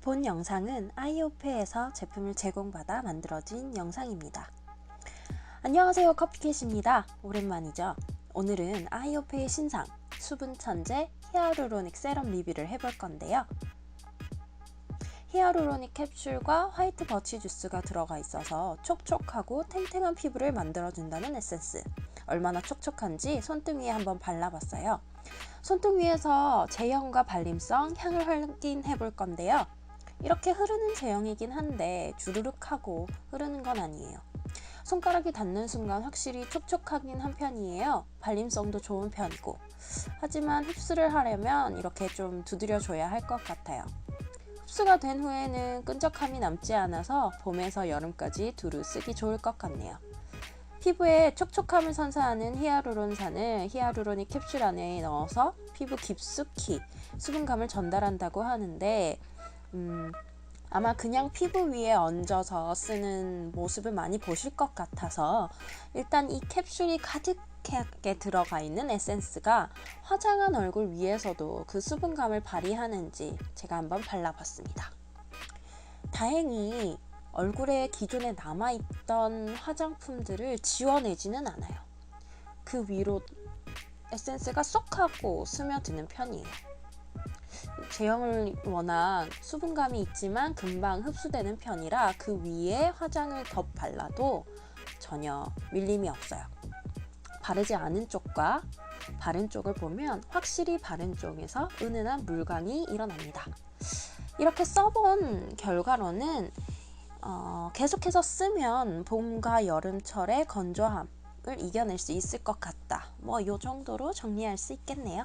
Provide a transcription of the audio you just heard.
본 영상은 아이오페에서 제품을 제공받아 만들어진 영상입니다. 안녕하세요 커피캣입니다. 오랜만이죠. 오늘은 아이오페의 신상 수분 천재 히아루로닉 세럼 리뷰를 해볼 건데요. 히아루로닉 캡슐과 화이트 버치 주스가 들어가 있어서 촉촉하고 탱탱한 피부를 만들어준다는 에센스. 얼마나 촉촉한지 손등 위에 한번 발라봤어요. 손등 위에서 제형과 발림성, 향을 확인해 볼 건데요. 이렇게 흐르는 제형이긴 한데 주르륵 하고 흐르는 건 아니에요. 손가락이 닿는 순간 확실히 촉촉하긴 한 편이에요. 발림성도 좋은 편이고. 하지만 흡수를 하려면 이렇게 좀 두드려줘야 할 것 같아요. 흡수가 된 후에는 끈적함이 남지 않아서 봄에서 여름까지 두루 쓰기 좋을 것 같네요. 피부에 촉촉함을 선사하는 히아루론산을 히아루로닉 캡슐 안에 넣어서 피부 깊숙이 수분감을 전달한다고 하는데 음, 아마 그냥 피부 위에 얹어서 쓰는 모습을 많이 보실 것 같아서 일단 이 캡슐이 가득하게 들어가 있는 에센스가 화장한 얼굴 위에서도 그 수분감을 발휘하는지 제가 한번 발라봤습니다. 다행히 얼굴에 기존에 남아있던 화장품들을 지워내지는 않아요. 그 위로 에센스가 쏙 하고 스며드는 편이에요. 제형을 워낙 수분감이 있지만 금방 흡수되는 편이라 그 위에 화장을 덧 발라도 전혀 밀림이 없어요. 바르지 않은 쪽과 바른 쪽을 보면 확실히 바른 쪽에서 은은한 물광이 일어납니다. 이렇게 써본 결과로는 어, 계속해서 쓰면 봄과 여름철의 건조함을 이겨낼 수 있을 것 같다. 뭐 이 정도로 정리할 수 있겠네요.